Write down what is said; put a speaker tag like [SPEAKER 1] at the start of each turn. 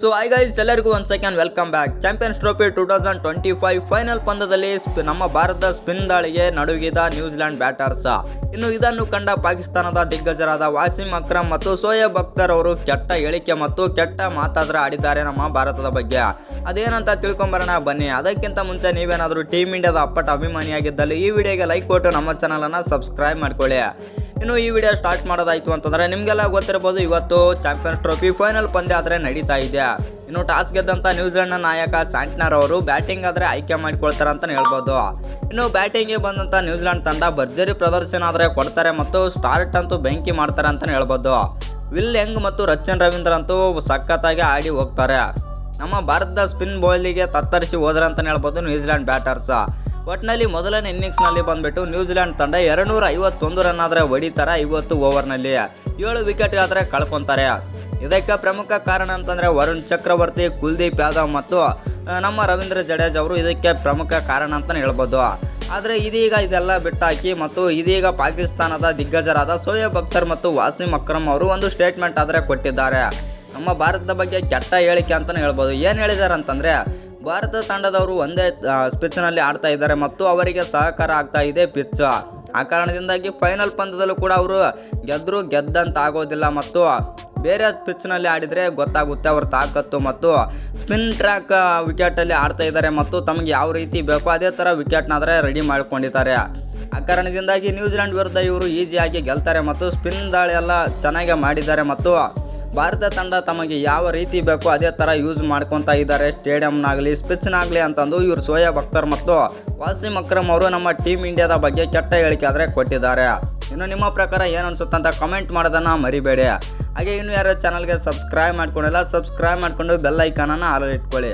[SPEAKER 1] So I guys ಎಲ್ಲರಿಗೂ ಒಂದು second welcome back Champions Trophy two thousand twenty five final ಪಂದ್ಯದಲ್ಲಿ ನಮ್ಮ ಭಾರತದ ಸ್ಪಿನ್ ದಾಳಿಗೆ ನಡುಗಿದ ನ್ಯೂಜಿಲೆಂಡ್ ಬ್ಯಾಟರ್ಸ್ ಇನ್ನು ಇದನ್ನು ಕಂಡ ಪಾಕಿಸ್ತಾನದ ದಿಗ್ಗಜರಾದ ವಾಸಿಂ ಅಕ್ರಮ್ ಮತ್ತು ಸೋಯಬ್ ಅಖ್ತರ್ ಅವರು ಕೆಟ್ಟ ಹೇಳಿಕೆ ಮತ್ತು ಕೆಟ್ಟ ಮಾತಾದ್ರೆ ಆಡಿದ್ದಾರೆ ನಮ್ಮ ಭಾರತದ ಬಗ್ಗೆ. ಅದೇನಂತ ತಿಳ್ಕೊಂಬರೋಣ ಬನ್ನಿ. ಅದಕ್ಕಿಂತ ಮುಂಚೆ ನೀವೇನಾದರೂ ಟೀಮ್ ಇಂಡಿಯಾದ ಅಪ್ಪಟ ಅಭಿಮಾನಿಯಾಗಿದ್ದಲ್ಲಿ ಈ ವಿಡಿಯೋಗೆ ಲೈಕ್ ಕೊಟ್ಟು ನಮ್ಮ ಚಾನಲನ್ನು ಸಬ್ಸ್ಕ್ರೈಬ್ ಮಾಡ್ಕೊಳ್ಳಿ. ಇನ್ನು ಈ ವಿಡಿಯೋ ಸ್ಟಾರ್ಟ್ ಮಾಡೋದಾಯ್ತು ಅಂತಂದ್ರೆ ನಿಮಗೆಲ್ಲ ಗೊತ್ತಿರ್ಬೋದು ಇವತ್ತು ಚಾಂಪಿಯನ್ ಟ್ರೋಫಿ ಫೈನಲ್ ಪಂದ್ಯ ಆದರೆ ನಡೀತಾ ಇದೆ. ಇನ್ನು ಟಾಸ್ ಗೆದ್ದಂಥ ನ್ಯೂಜಿಲೆಂಡ್ನ ನಾಯಕ ಸ್ಯಾಂಟ್ನರ್ ಅವರು ಬ್ಯಾಟಿಂಗ್ ಆದರೆ ಆಯ್ಕೆ ಮಾಡಿಕೊಳ್ತಾರೆ ಅಂತಲೇ ಹೇಳ್ಬೋದು. ಇನ್ನು ಬ್ಯಾಟಿಂಗ್ಗೆ ಬಂದಂಥ ನ್ಯೂಜಿಲೆಂಡ್ ತಂಡ ಭರ್ಜರಿ ಪ್ರದರ್ಶನ ಆದರೆ ಕೊಡ್ತಾರೆ ಮತ್ತು ಸ್ಟಾರ್ಟ್ ಅಂತೂ ಬೆಂಕಿ ಮಾಡ್ತಾರೆ ಅಂತಲೇ ಹೇಳ್ಬೋದು. ವಿಲ್ ಯಂಗ್ ಮತ್ತು ರಚನ್ ರವೀಂದ್ರ ಅಂತೂ ಸಖತ್ತಾಗಿ ಆಡಿ ಹೋಗ್ತಾರೆ. ನಮ್ಮ ಭಾರತದ ಸ್ಪಿನ್ ಬೌಲಿಗೆ ತತ್ತರಿಸಿ ಹೋದ್ರೆ ಅಂತಲೇ ಹೇಳ್ಬೋದು ನ್ಯೂಜಿಲೆಂಡ್ ಬ್ಯಾಟರ್ಸ್. ಒಟ್ಟಿನಲ್ಲಿ ಮೊದಲನೇ ಇನ್ನಿಂಗ್ಸ್ನಲ್ಲಿ ಬಂದ್ಬಿಟ್ಟು ನ್ಯೂಜಿಲೆಂಡ್ ತಂಡ ಎರಡುನೂರ ಐವತ್ತೊಂದು ರನ್ ಆದರೆ ಹೊಡಿತಾರೆ ಐವತ್ತು ಓವರ್ನಲ್ಲಿ. ಏಳು ವಿಕೆಟ್ ಆದರೆ ಕಳ್ಕೊತಾರೆ. ಇದಕ್ಕೆ ಪ್ರಮುಖ ಕಾರಣ ಅಂತಂದರೆ ವರುಣ್ ಚಕ್ರವರ್ತಿ, ಕುಲ್ದೀಪ್ ಯಾದವ್ ಮತ್ತು ನಮ್ಮ ರವೀಂದ್ರ ಜಡೇಜ್ ಅವರು ಇದಕ್ಕೆ ಪ್ರಮುಖ ಕಾರಣ ಅಂತಲೇ ಹೇಳ್ಬೋದು. ಆದರೆ ಇದೀಗ ಇದೆಲ್ಲ ಬಿಟ್ಟಾಕಿ ಮತ್ತು ಇದೀಗ ಪಾಕಿಸ್ತಾನದ ದಿಗ್ಗಜರಾದ ಸೋಯಬ್ ಅಖ್ತರ್ ಮತ್ತು ವಾಸಿಮ್ ಅಕ್ರಮ್ ಅವರು ಒಂದು ಸ್ಟೇಟ್ಮೆಂಟ್ ಆದರೆ ಕೊಟ್ಟಿದ್ದಾರೆ. ನಮ್ಮ ಭಾರತದ ಬಗ್ಗೆ ಕೆಟ್ಟ ಹೇಳಿಕೆ ಅಂತಲೇ ಹೇಳ್ಬೋದು. ಏನು ಹೇಳಿದ್ದಾರೆ ಅಂತಂದರೆ ಭಾರತ ತಂಡದವರು ಒಂದೇ ಪಿಚ್ನಲ್ಲಿ ಆಡ್ತಾ ಇದ್ದಾರೆ ಮತ್ತು ಅವರಿಗೆ ಸಹಕಾರ ಆಗ್ತಾ ಇದೆ ಪಿಚ್ ಆ ಕಾರಣದಿಂದಾಗಿ ಫೈನಲ್ ಪಂದ್ಯದಲ್ಲೂ ಕೂಡ ಅವರು ಗೆದ್ದರು ಗೆದ್ದಂತ ಆಗೋದಿಲ್ಲ ಮತ್ತು ಬೇರೆ ಪಿಚ್ನಲ್ಲಿ ಆಡಿದರೆ ಗೊತ್ತಾಗುತ್ತೆ ಅವ್ರ ತಾಕತ್ತು ಮತ್ತು ಸ್ಪಿನ್ ಟ್ರ್ಯಾಕ್ ವಿಕೆಟಲ್ಲಿ ಆಡ್ತಾ ಇದ್ದಾರೆ ಮತ್ತು ತಮಗೆ ಯಾವ ರೀತಿ ಬೇಕೋ ಅದೇ ಥರ ವಿಕೆಟ್ನಾದರೆ ರೆಡಿ ಮಾಡ್ಕೊಂಡಿದ್ದಾರೆ. ಆ ಕಾರಣದಿಂದಾಗಿ ನ್ಯೂಜಿಲೆಂಡ್ ವಿರುದ್ಧ ಇವರು ಈಸಿಯಾಗಿ ಗೆಲ್ತಾರೆ ಮತ್ತು ಸ್ಪಿನ್ ದಾಳಿ ಎಲ್ಲ ಚೆನ್ನಾಗಿ ಮಾಡಿದ್ದಾರೆ ಮತ್ತು ಭಾರತ ತಂಡ ತಮಗೆ ಯಾವ ರೀತಿ ಬೇಕೋ ಅದೇ ಥರ ಯೂಸ್ ಮಾಡ್ಕೊತಾ ಇದ್ದಾರೆ. ಸ್ಟೇಡಿಯಂನಾಗಲಿ, ಸ್ಪಿಚ್ನಾಗಲಿ ಅಂತಂದು ಇವರು ಸೋಯಬ್ ಅಖ್ತರ್ ಮತ್ತು ವಾಸಿಮ್ ಅಕ್ರಮ್ ಅವರು ನಮ್ಮ ಟೀಮ್ ಇಂಡಿಯಾದ ಬಗ್ಗೆ ಕೆಟ್ಟ ಹೇಳಿಕೆ ಆದರೆ ಕೊಟ್ಟಿದ್ದಾರೆ. ಇನ್ನು ನಿಮ್ಮ ಪ್ರಕಾರ ಏನು ಅನ್ಸುತ್ತೆ ಅಂತ ಕಮೆಂಟ್ ಮಾಡೋದನ್ನು ಮರಿಬೇಡಿ. ಹಾಗೆ ಇನ್ನು ಯಾರೋ ಚಾನಲ್ಗೆ ಸಬ್ಸ್ಕ್ರೈಬ್ ಮಾಡ್ಕೊಂಡಿಲ್ಲ ಸಬ್ಸ್ಕ್ರೈಬ್ ಮಾಡಿಕೊಂಡು ಬೆಲ್ ಐಕಾನನ್ನು ಆಲ್ ಇಟ್ಕೊಳ್ಳಿ.